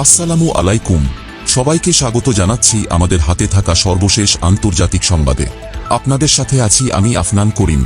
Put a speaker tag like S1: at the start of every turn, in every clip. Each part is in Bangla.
S1: আসসালামু আলাইকুম। সবাইকে স্বাগত জানাচ্ছি আমাদের হাতে থাকা সর্বশেষ আন্তর্জাতিক সংবাদে। আপনাদের সাথে আছি আমি আফনান করিম।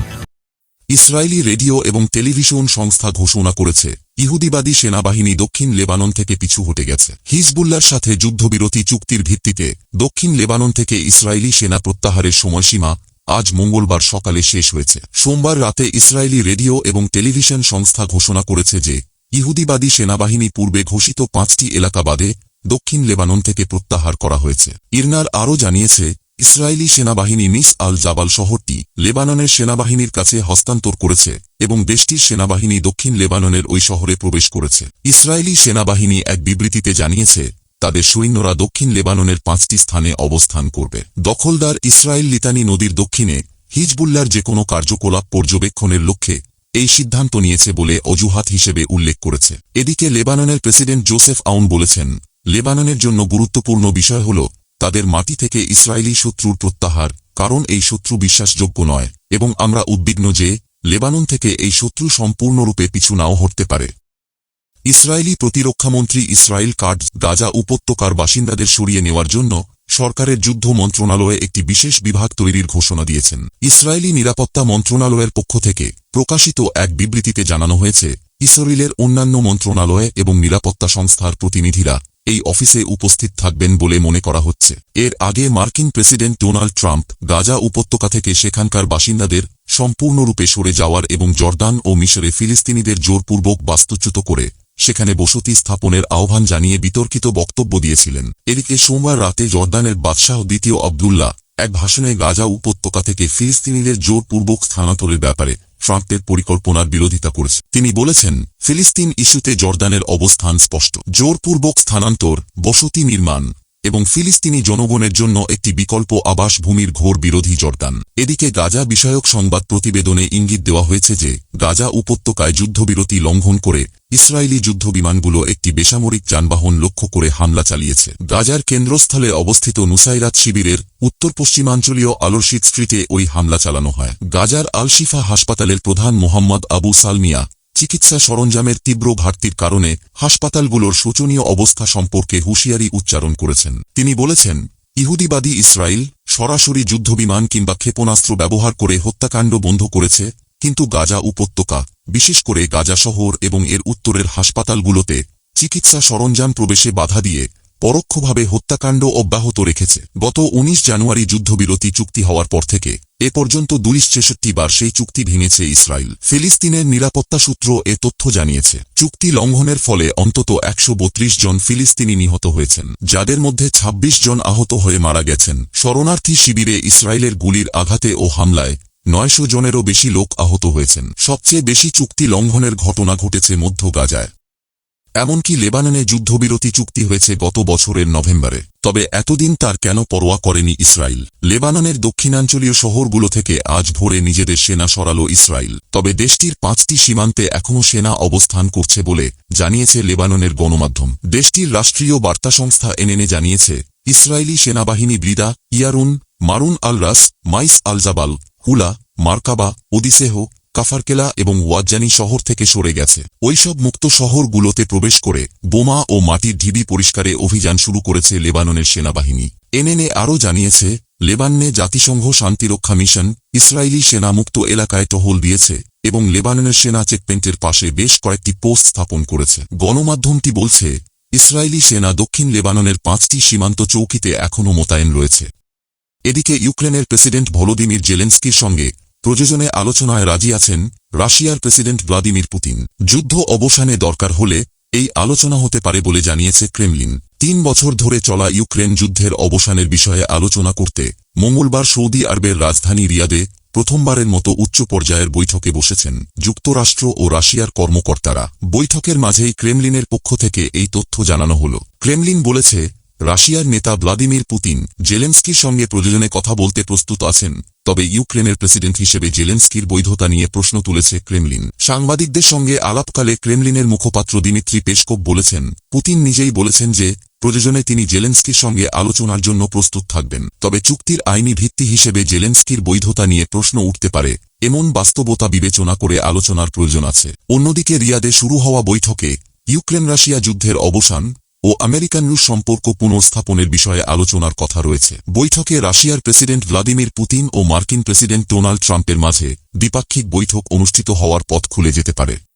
S1: ইসরায়েলি রেডিও এবং টেলিভিশন সংস্থা ঘোষণা করেছে, ইহুদিবাদী সেনাবাহিনী দক্ষিণ লেবানন থেকে পিছু হটে গেছে। হিজবুল্লার সাথে যুদ্ধবিরতি চুক্তির ভিত্তিতে দক্ষিণ লেবানন থেকে ইসরায়েলি সেনা প্রত্যাহারের সময়সীমা আজ মঙ্গলবার সকালে শেষ হয়েছে। সোমবার রাতে ইসরায়েলি রেডিও এবং টেলিভিশন সংস্থা ঘোষণা করেছে যে ইহুদিবাদী সেনাবাহিনী পূর্বে ঘোষিত পাঁচটি এলাকা বাদে দক্ষিণ লেবানন থেকে প্রত্যাহার করা হয়েছে। ইরনার আরও জানিয়েছে, ইসরায়েলি সেনাবাহিনী মিস আল জাবাল শহরটি লেবাননের সেনাবাহিনীর কাছে হস্তান্তর করেছে এবং দেশটির সেনাবাহিনী দক্ষিণ লেবাননের ওই শহরে প্রবেশ করেছে। ইসরায়েলি সেনাবাহিনী এক বিবৃতিতে জানিয়েছে, তাদের সৈন্যরা দক্ষিণ লেবাননের পাঁচটি স্থানে অবস্থান করবে। দখলদার ইসরায়েল লিতানি নদীর দক্ষিণে হিজবুল্লার যে কোনো কার্যকলাপ পর্যবেক্ষণের লক্ষ্যে এই সিদ্ধান্ত নিয়েছে বলে অজুহাত হিসেবে উল্লেখ করেছে। এদিকে লেবাননের প্রেসিডেন্ট জোসেফ আউন বলেছেন, লেবাননের জন্য গুরুত্বপূর্ণ বিষয় হল, তাদের মাটি থেকে ইসরায়েলি শত্রুর প্রত্যাহার, কারণ এই শত্রু বিশ্বাসযোগ্য নয়, এবং আমরা উদ্বিগ্ন যে, লেবানন থেকে এই শত্রু সম্পূর্ণরূপে পিছু নাও হটতে পারে। ইসরায়েলি প্রতিরক্ষামন্ত্রী ইসরায়েল কার্ড গাজা উপত্যকার বাসিন্দাদের সরিয়ে নেওয়ার জন্য সরকারের যুদ্ধ মন্ত্রণালয়ে একটি বিশেষ বিভাগ তৈরির ঘোষণা দিয়েছেন। ইসরায়েলি নিরাপত্তা মন্ত্রণালয়ের পক্ষ থেকে প্রকাশিত এক বিবৃতিতে জানানো হয়েছে, ইসরায়েলের অন্যান্য মন্ত্রণালয় এবং নিরাপত্তা সংস্থার প্রতিনিধিরা এই অফিসে উপস্থিত থাকবেন বলে মনে করা হচ্ছে। এর আগে মার্কিন প্রেসিডেন্ট ডোনাল্ড ট্রাম্প গাজা উপত্যকা থেকে সেখানকার বাসিন্দাদের সম্পূর্ণরূপে সরে যাওয়ার এবং জর্দান ও মিশরে ফিলিস্তিনিদের জোরপূর্বক বাস্তুচ্যুত করে সেখানে বসতি স্থাপনের আহ্বান জানিয়ে বিতর্কিত বক্তব্য দিয়েছিলেন। এদিকে সোমবার রাতে জর্দানের বাদশাহ দ্বিতীয় আবদুল্লাহ এক ভাষণে গাজা উপত্যকা থেকে ফিলিস্তিনিদের জোরপূর্বক স্থানান্তরের ব্যাপারে ট্রাম্পের পরিকল্পনার বিরোধিতা করেছে। তিনি বলেছেন, ফিলিস্তিন ইস্যুতে জর্দানের অবস্থান স্পষ্ট। জোরপূর্বক স্থানান্তর, বসতি নির্মাণ এবং ফিলিস্তিনি জনগণের জন্য একটি বিকল্প আবাস ভূমির ঘোর বিরোধী জর্দান। এদিকে গাজা বিষয়ক সংবাদ প্রতিবেদনে ইঙ্গিত দেওয়া হয়েছে যে, গাজা উপত্যকায় যুদ্ধবিরতি লঙ্ঘন করে ইসরায়েলি যুদ্ধবিমানগুলো একটি বেসামরিক যানবাহন লক্ষ্য করে হামলা চালিয়েছে। গাজার কেন্দ্রস্থলে অবস্থিত নুসাইরাত শিবিরের উত্তর পশ্চিমাঞ্চলীয় আলোরশিদ স্ট্রিটে ওই হামলা চালানো হয়। গাজার আলশিফা হাসপাতালের প্রধান মোহাম্মদ আবু সালমিয়া চিকিৎসা সরঞ্জামের তীব্র ঘাটতির কারণে হাসপাতালগুলোর শোচনীয় অবস্থা সম্পর্কে হুঁশিয়ারি উচ্চারণ করেছেন। তিনি বলেছেন, ইহুদিবাদী ইসরায়েল সরাসরি যুদ্ধবিমান কিংবা ক্ষেপণাস্ত্র ব্যবহার করে হত্যাকাণ্ড বন্ধ করেছে, কিন্তু গাজা উপত্যকা, বিশেষ করে গাজা শহর এবং এর উত্তরের হাসপাতালগুলোতে চিকিৎসা সরঞ্জাম প্রবেশে বাধা দিয়ে পরোক্ষভাবে হত্যাকাণ্ড অব্যাহত রেখেছে। গত ১৯ জানুয়ারি যুদ্ধবিরতি চুক্তি হওয়ার পর থেকে, এ পর্যন্ত দুইশ ছেষট্টি বার সেই চুক্তি ভেঙেছে ইসরায়েল। ফিলিস্তিনের নিরাপত্তা সূত্র এ তথ্য জানিয়েছে, চুক্তি লঙ্ঘনের ফলে অন্তত একশো বত্রিশ জন ফিলিস্তিনি নিহত হয়েছেন, যাদের মধ্যে ২৬ জন আহত হয়ে মারা গেছেন। শরণার্থী শিবিরে ইসরায়েলের গুলির আঘাতে ও হামলায় নয়শো জনেরও বেশি লোক আহত হয়েছেন। সবচেয়ে বেশি চুক্তি লঙ্ঘনের ঘটনা ঘটেছে মধ্য গাজায়। এমনকি লেবাননে যুদ্ধবিরতি চুক্তি হয়েছে গত বছরের নভেম্বরে। তবে এতদিন তার কেন পরোয়া করেনি ইসরায়েল? লেবাননের দক্ষিণাঞ্চলীয় শহরগুলো থেকে আজ ভোরে নিজেদের সেনা সরাল ইসরায়েল। তবে দেশটির পাঁচটি সীমান্তে এখনও সেনা অবস্থান করছে বলে জানিয়েছে লেবাননের গণমাধ্যম। দেশটির রাষ্ট্রীয় বার্তা সংস্থা এনএনএ জানিয়েছে, ইসরায়েলি সেনাবাহিনী ব্রিদা ইয়ারুন, মারুন আল রাস মাইস আল জাবাল হুলা, মার্কাবা, ওদিসেহ কাফারকেলা এবং ওয়াজ্জানি শহর থেকে সরে গেছে। ওইসব মুক্ত শহরগুলোতে প্রবেশ করে বোমা ও মাটির ঢিবি পরিষ্কারে অভিযান শুরু করেছে লেবাননের সেনাবাহিনী। এনএনএ আরও জানিয়েছে, লেবাননে জাতিসংঘ শান্তিরক্ষা মিশন ইসরায়েলি সেনা মুক্ত এলাকায় টহল দিয়েছে এবং লেবাননের সেনা চেকপয়েন্টের পাশে বেশ কয়েকটি পোস্ট স্থাপন করেছে। গণমাধ্যমটি বলছে, ইসরায়েলি সেনা দক্ষিণ লেবাননের পাঁচটি সীমান্ত চৌকিতে এখনও মোতায়েন রয়েছে। এদিকে ইউক্রেনের প্রেসিডেন্ট ভলোদিমির জেলেন্সকির সঙ্গে প্রযোজনে আলোচনায় রাজি আছেন রাশিয়ার প্রেসিডেন্ট ভ্লাদিমির পুতিন। যুদ্ধ অবসানে দরকার হলে এই আলোচনা হতে পারে বলে জানিয়েছে ক্রেমলিন। তিন বছর ধরে চলা ইউক্রেন যুদ্ধের অবসানের বিষয়ে আলোচনা করতে মঙ্গলবার সৌদি আরবের রাজধানী রিয়াদে প্রথমবারের মতো উচ্চ পর্যায়ের বৈঠকে বসেছেন যুক্তরাষ্ট্র ও রাশিয়ার কর্মকর্তারা। বৈঠকের মাঝেই ক্রেমলিনের পক্ষ থেকে এই তথ্য জানানো হল। ক্রেমলিন বলেছে রাশিয়ার নেতা ভ্লাদিমির পুতিন জেলেন্সকির সঙ্গে প্রয়োজনে কথা বলতে প্রস্তুত আছেন, তবে ইউক্রেনের প্রেসিডেন্ট হিসেবে জেলেন্সকির বৈধতা নিয়ে প্রশ্ন তুলেছে ক্রেমলিন। সাংবাদিকদের সঙ্গে আলাপকালে ক্রেমলিনের মুখপাত্র দিমিত্রি পেশকোভ বলেছেন, পুতিন নিজেই বলেছেন যে, প্রয়োজনে তিনি জেলেন্সকির সঙ্গে আলোচনার জন্য প্রস্তুত থাকবেন, তবে চুক্তির আইনি ভিত্তি হিসেবে জেলেন্সকির বৈধতা নিয়ে প্রশ্ন উঠতে পারে, এমন বাস্তবতা বিবেচনা করে আলোচনার প্রয়োজন আছে। অন্যদিকে রিয়াদে শুরু হওয়া বৈঠকে ইউক্রেন রাশিয়া যুদ্ধের অবসান ও আমেরিকান রুশ সম্পর্ক পুনঃস্থাপনের বিষয়ে আলোচনার কথা রয়েছে। বৈঠকে রাশিয়ার প্রেসিডেন্ট ভ্লাদিমির পুতিন ও মার্কিন প্রেসিডেন্ট ডোনাল্ড ট্রাম্পের মাঝে দ্বিপাক্ষিক বৈঠক অনুষ্ঠিত হওয়ার পথ খুলে যেতে পারে।